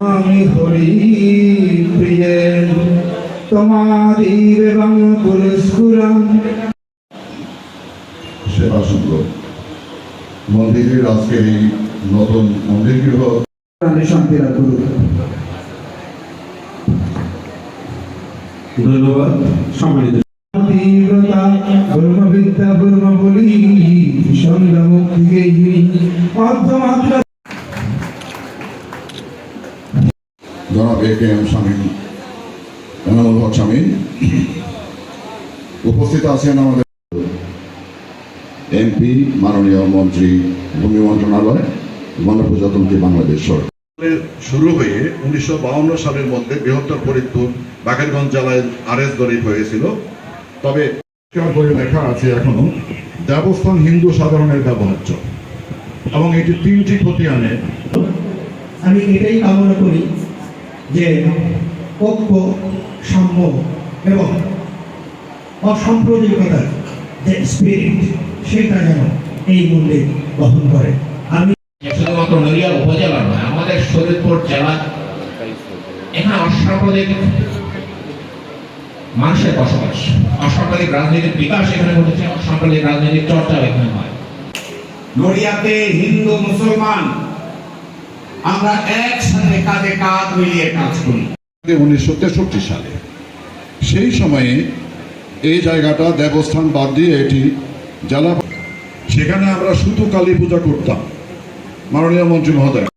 আমি হরি প্রিয়ে এবং পুরস্কুরাম সেবা মন্দিরের আজকের এই নতুন মন্দির গৃহ আমি শান্তি রাখুন ধন্যবাদ। সম্মানিত তীব্রতা ব্রহ্মবিদ্যা ব্রহ্ম বলি সন্ধ্যা অর্ধমাত্রা জনাব A K M Shamim Enamul Haque Shamim. উপস্থিত আছেন আমাদের এমপি মাননীয় মন্ত্রী ভূমি মন্ত্রণালয় গণপ্রজাতন্ত্রী বাংলাদেশ সরকার। শুরু হয়ে উনিশশো সালের মধ্যে বৃহত্তর ফরিদপুর বাকেরগঞ্জ জেলায় আরএস গরিব হয়েছিল। তবে করে লেখা আছে এখনও দেবস্থান হিন্দু সাধারণের ব্যবহার্য। এবং এটি তিনটি ক্ষতি আনে। আমি এটাই কামনা করি যে ঐক্য সাম্য এবং অসাম্প্রদায়িকতার যে স্পিরিট সেটা যেন এই মন্দির বহন করে। আমি শুধুমাত্র নদিয়া উপজেলা নয় আমাদের শরীরপুর জেলা এখানে অসাম্প্রদায়িক মানুষের বসবাস অসাম্প্রদায়িক রাজনীতির বিকাশ এখানে ঘটেছে অসাম্প্রদায়িক রাজনীতির চর্চাও এখানে হয়। নড়িয়াতে হিন্দু মুসলমান আমরা একসাথে কাঁধে কাঁধ মিলিয়ে কাজ করি। উনিশশো তেষট্টি সালে। সেই সময়ে এই জায়গাটা দেবস্থান বাদ দিয়ে এটি জেলা সেখানে আমরা শুধু কালী পূজা করতাম। মাননীয় মন্ত্রী মহোদয়।